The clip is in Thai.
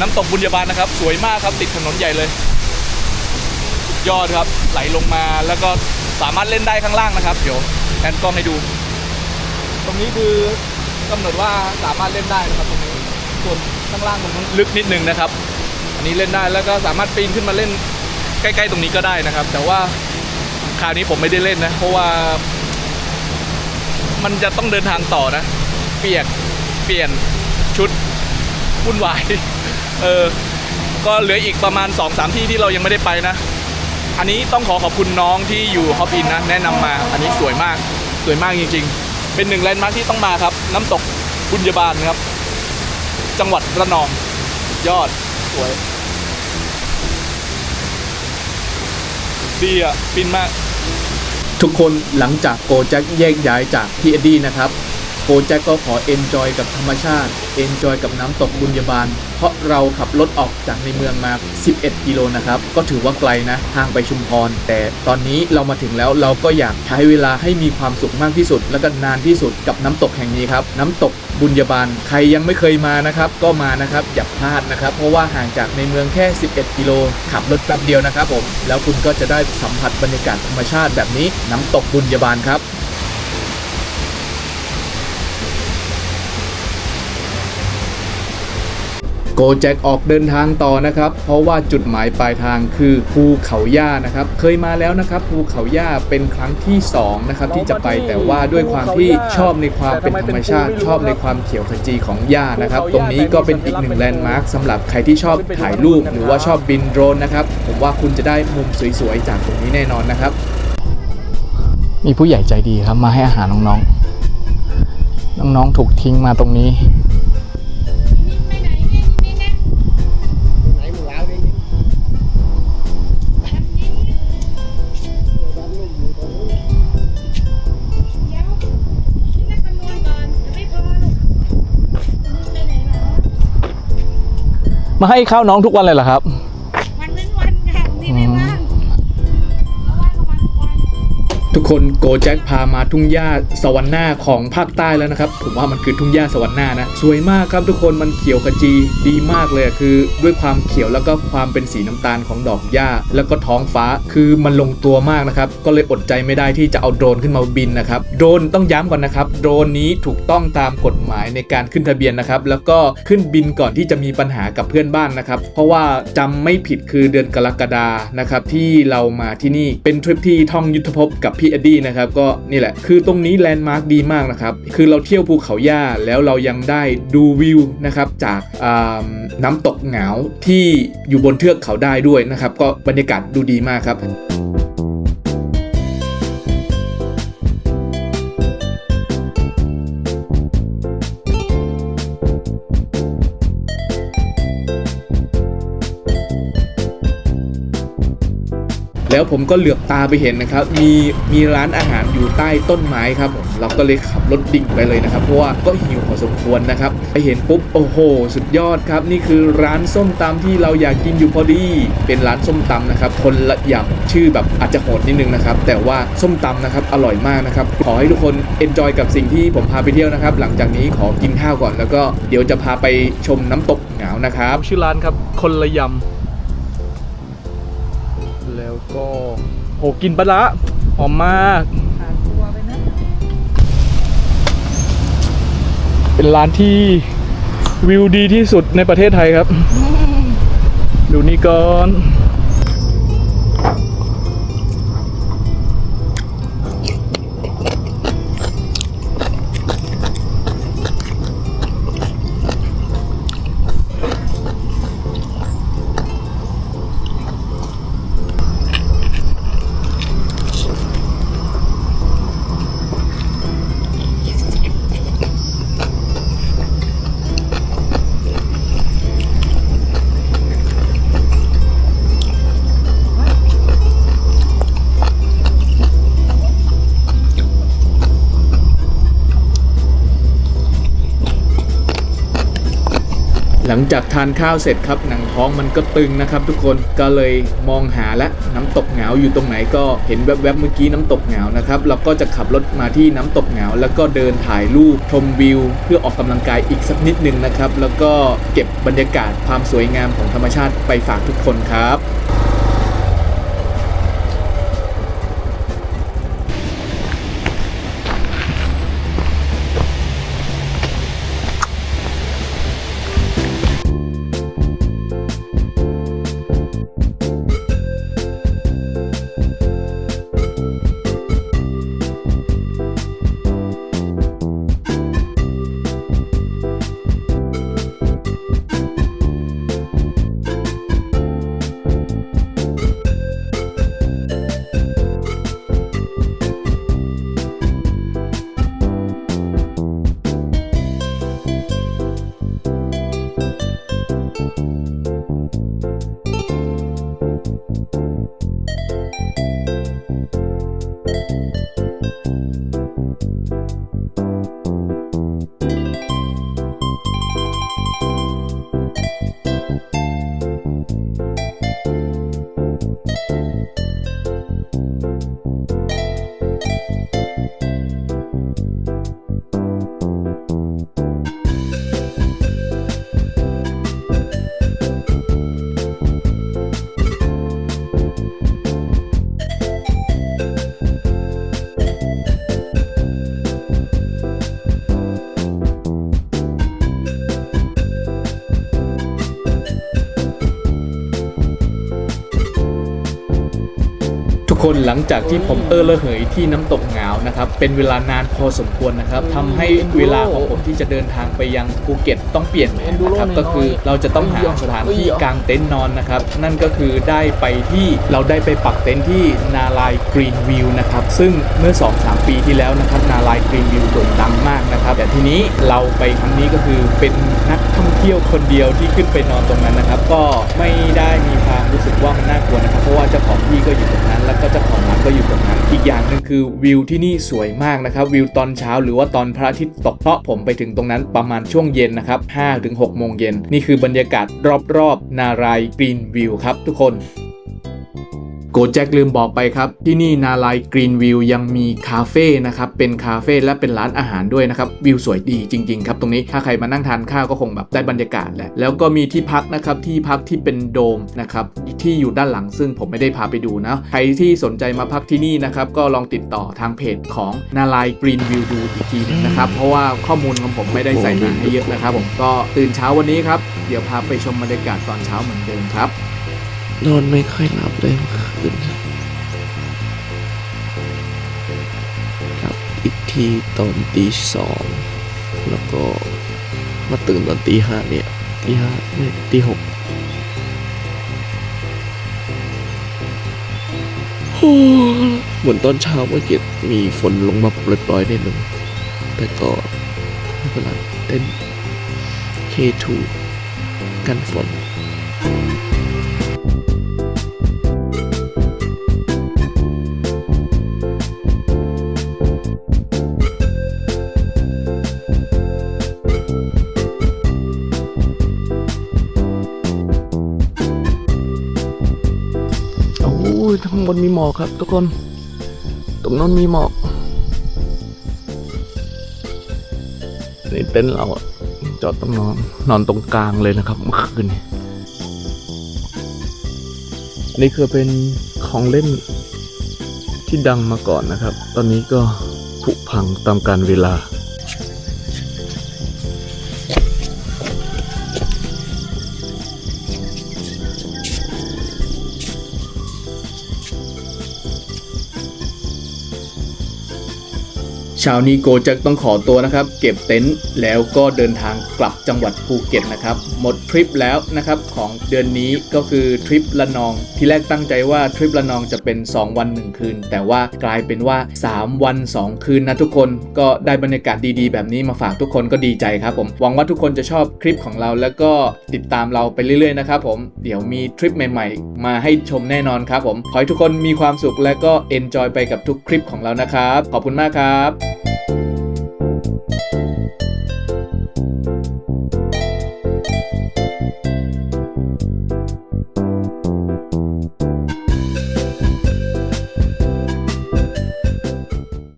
น้ำตกบุญญาบาลนะครับ สวยมากครับติดถนนใหญ่เลย ยอดครับไหลลงมาแล้วก็สามารถเล่นได้ข้างล่างนะครับ เดี๋ยวแอนกล้องให้ดู ตรงนี้คือกำหนดว่าสามารถเล่นได้นะครับตรงนี้ส่วนข้างล่างตรงนั้นลึกนิดนึงนะครับ อันนี้เล่นได้แล้วก็สามารถปีนขึ้นมาเล่นใกล้ ๆ ตรงนี้ก็ได้นะครับ แต่ว่าคราวนี้ผมไม่ได้เล่นนะ เพราะว่า มันจะต้องเดินทางต่อนะ เปียกเปลี่ยนชุดวุ่นวาย เออ ก็เหลืออีกประมาณ2อสามที่ที่เรายังไม่ได้ไปนะ อันนี้ต้องขอขอบคุณน้องที่อยู่ฮอปอินนะ แนะนำมา อันนี้สวยมาก สวยมากจริง ๆ เป็นหนึ่งแลนด์มาร์คที่ต้องมาครับ น้ำตกบุญญาบาลครับ จังหวัดระนอง ยอด สวย ดีอะฟินมาก ทุกคนหลังจากโกแจ็คแยกย้ายจากพี่เอ็ดดี้นะครับ โกแจ็คก็ขอเอนจอยกับธรรมชาติเอนจอยกับน้ำตกบุญญาบาล เพราะเราขับรถออกจากในเมืองมา 11 กิโลนะครับ ก็ถือว่าไกลนะทางไปชุมพร แต่ตอนนี้เรามาถึงแล้วเราก็อยากใช้เวลาให้มีความสุขมากที่สุด และก็นานที่สุดกับน้ำตกแห่งนี้ครับ น้ำตกบุญญาบาล ใครยังไม่เคยมานะครับ ก็มานะครับอย่าพลาดนะครับ เพราะว่าห่างจากในเมืองแค่ 11 กิโล ขับรถแป๊บเดียวนะครับผมแล้วคุณก็จะได้สัมผัสบรรยากาศธรรมชาติแบบนี้ น้ำตกบุญญาบาลครับ กแจ็คออกเดินทางต่อนะครับ เพราะว่าจุดหมายปลายทางคือภูเขาย่านะครับ เคยมาแล้วนะครับภูเขาย่าเป็นครั้งที่สองนะครับที่จะไปแต่ว่าด้วยความที่ชอบในความเป็นธรรมชาติ ชอบในความเขียวขจีของหญ้านะครับ ตรงนี้ก็เป็นอีกหนึ่งแลนด์มาร์คสำหรับใครที่ชอบถ่ายรูปหรือว่าชอบบินโดรนนะครับ ผมว่าคุณจะได้มุมสวยๆจากตรงนี้แน่นอนนะครับ มีผู้ใหญ่ใจดีครับมาให้อาหารน้องๆ น้องๆถูกทิ้งมาตรงนี้ มาให้ข้าวน้องทุกวันเลยเหรอครับ คนโกแจ็คพามาทุ่งหญ้าสวรรค์หน้าของภาคใต้แล้วนะครับ ผมว่ามันคือทุ่งหญ้าสวรรค์หน้านะ สวยมากครับทุกคนมันเขียวขจีดีมากเลยคือ ด้วยความเขียวแล้วก็ความเป็นสีน้ำตาลของดอกหญ้า แล้วก็ท้องฟ้าคือมันลงตัวมากนะครับ ก็เลยอดใจไม่ได้ที่จะเอาโดรนขึ้นมาบินนะครับโดรนต้องย้ำก่อนนะครับโดรนนี้ถูกต้องตามกฎหมายในการขึ้นทะเบียนนะครับ แล้วก็ขึ้นบินก่อนที่จะมีปัญหากับเพื่อนบ้านนะครับ เพราะว่าจำไม่ผิดคือเดือนกรกฎานะครับที่เรามาที่นี่เป็นทริปที่ท่องยุทธภพกับพี่เอ็ดดี้นะครับก็นี่แหละคือตรงนี้แลนด์มาร์คดีมากนะครับคือเราเที่ยวภูเขาหญ้าแล้วเรายังได้ดูวิวนะครับจากน้ำตกเหงาที่อยู่บนเทือกเขาได้ด้วยนะครับก็บรรยากาศดูดีมากครับ แล้วผมก็เหลือบตาไปเห็นนะครับ มีมีร้านอาหารอยู่ใต้ต้นไม้ครับผมเราก็เลยขับรถดิ่งไปเลยนะครับ เพราะว่าก็หิวพอสมควรนะครับไปเห็นปุ๊บโอ้โห สุดยอดครับ นี่คือร้านส้มตำที่เราอยากกินอยู่พอดี เป็นร้านส้มตำนะครับ คนละอย่างชื่อแบบอาจจะโหดนิดนึงนะครับ แต่ว่าส้มตำนะครับอร่อยมากนะครับ ขอให้ทุกคนเอนจอยกับสิ่งที่ผมพาไปเที่ยวนะครับ หลังจากนี้ขอกินข้าวก่อน แล้วก็เดี๋ยวจะพาไปชมน้ำตกเหงานะครับ ชื่อร้านครับคนละยำ ก็โหกินปลาละหอมมาก เป็นร้านที่วิวดีที่สุดในประเทศไทยครับ ดูนี่ก่อน ลังจากทานข้าวเสร็จครับหนังท้องมันก็ตึงนะครับทุกคนก็เลยมองหาและน้ำตกเหงาอยู่ตรงไหนก็เห็นแวบๆเมื่อกี้น้ำตกเหงานะครับเราก็จะขับรถมาที่น้ำตกเหงา แล้วก็เดินถ่ายรูปชมวิว เพื่อออกกำลังกายอีกสักนิดหนึ่งนะครับแล้วก็เก็บบรรยากาศความสวยงามของธรรมชาติไปฝากทุกคนครับ คนหลังจากที่ผมเออระเหยที่น้ำตกเหงานะครับ เป็นเวลานานพอสมควรนะครับทำให้เวลาของผมที่จะเดินทางไปยังภูเก็ตต้องเปลี่ยนแผนนะครับก็คือเราจะต้องหาสถานที่กางเต็นท์นอนนะครับ นั่นก็คือได้ไปที่เราได้ไปปักเต็นท์ที่นาลายกรีนวิวนะครับ ซึ่งเมื่อ 2-3 ปีที่แล้วนะครับ นาลายกรีนวิวโด่งดังมากนะครับ แต่ทีนี้เราไปครั้งนี้ก็คือเป็นนักท่องเที่ยวคนเดียวที่ขึ้นไปนอนตรงนั้นนะครับ ก็ไม่ได้มีความรู้สึกว่ามันน่ากลัวนะครับ เพราะว่าเจ้าของที่ก็อยู่ตรงนั้นแล้วก็เจ้าของร้านก็อยู่ตรงนั้น อีกอย่างหนึ่งคือวิวที่นี่สวยมากนะครับ วิวตอนเช้าหรือว่าตอนพระอาทิตย์ตกเพราะผมไปถึงตรงนั้นประมาณช่วงเย็นนะครับ5ถึง6โมงเย็นนี่คือบรรยากาศรอบๆนารายกรีนวิวครับทุกคน โกแจ็คลืมบอกไปครับ ที่นี่นาลายกรีนวิวยังมีคาเฟ่นะครับ เป็นคาเฟ่และเป็นร้านอาหารด้วยนะครับ วิวสวยดีจริง ๆ ครับ ตรงนี้ถ้าใครมานั่งทานข้าวก็คงแบบได้บรรยากาศแหละ แล้วก็มีที่พักนะครับ ที่พักที่เป็นโดมนะครับ ที่อยู่ด้านหลังซึ่งผมไม่ได้พาไปดูนะ ใครที่สนใจมาพักที่นี่นะครับ ก็ลองติดต่อทางเพจของนาลายกรีนวิวดูอีกทีนึงนะครับ เพราะว่าข้อมูลของผมไม่ได้ใส่มาให้เยอะนะครับ ผมก็ตื่นเช้าวันนี้ครับ เดี๋ยวพาไปชมบรรยากาศตอนเช้าเหมือนเดิมครับ นอนไม่ค่อยหลับเลยคืนหลับอีกทีตอนตีสองแล้วก็มาตื่นตอนตีห้าเนี่ยตีห้าไม่ตีหกโอ้เหมือนตอนเช้าเมื่อกี้มีฝนลงมาปล่อยๆนิดนึงแต่ก็ไม่เป็นไรเต้น K2 กันฝน นมีหมอกครับ ทุกคน ตรงนั้นมีหมอกนี่เต็นท์เราจอดต้องนอนนอนตรงกลางเลยนะครับเมื่อคืนนี้นี่คือเป็นของเล่นที่ดังมาก่อนนะครับ ตอนนี้ก็ผุพังตามการเวลา เช้านี้โกจะต้องขอตัวนะครับ เก็บเต็นท์แล้วก็เดินทางกลับจังหวัดภูเก็ตนะครับ หมดทริปแล้วนะครับของเดือนนี้ก็คือทริปละนอง ที่แรกตั้งใจว่าทริปละนองจะเป็น 2 วัน 1 คืน แต่ว่ากลายเป็นว่า 3 วัน 2 คืนนะทุกคนก็ได้บรรยากาศดีๆ แบบนี้มาฝากทุกคนก็ดีใจครับผม หวังว่าทุกคนจะชอบคลิปของเราแล้วก็ติดตามเราไปเรื่อยๆนะครับผมเดี๋ยวมีทริปใหม่ ๆ มาให้ชมแน่นอนครับผมขอให้ทุกคนมีความสุขและก็เอนจอยไปกับทุกคลิปของเรานะครับขอบคุณมากครับ